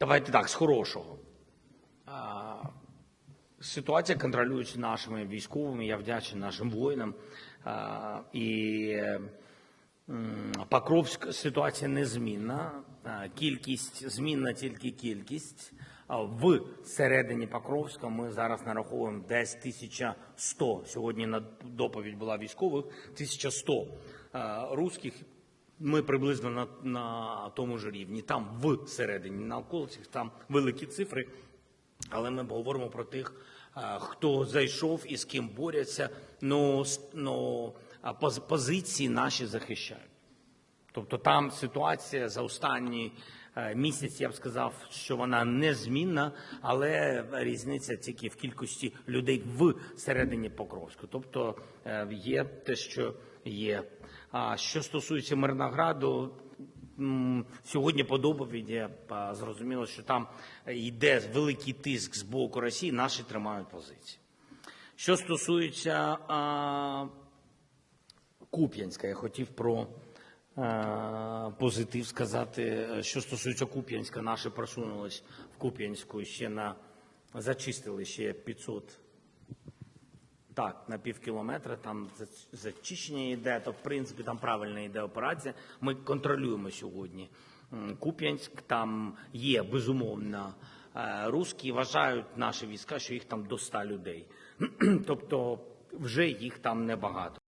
Давайте так, з хорошого. Ситуація контролюється нашими військовими. Я вдячний нашим воїнам. І Покровськ ситуація незмінна. Кількість змінна тільки кількість. В середині Покровська ми зараз нараховуємо десь 1100. Сьогодні на доповідь була військових 1100 а, русських. Ми приблизно на, на тому ж рівні. Там всередині, на околицях, там великі цифри. Але ми говоримо про тих, хто зайшов і з ким борються, ну, ну позиції наші захищають. Тобто там ситуація за останній е, місяць, я б сказав, що вона незмінна, але різниця тільки в кількості людей всередині Покровську. Тобто е, є те, що є. А що стосується Мирнограду, сьогодні по доповіді зрозуміло, що там йде великий тиск з боку Росії, наші тримають позиції. Що стосується а, Куп'янська, я хотів про е, позитив сказати. Що стосується Куп'янська, наші просунулись в Куп'янську ще на зачистили ще 500 так, на пів кілометра там зачищення йде, то в принципі там правильно йде операція. Ми контролюємо сьогодні Куп'янськ. Там є безумовно е, русські. Вважають наші війська, що їх там до 100 людей. Тобто вже їх там небагато.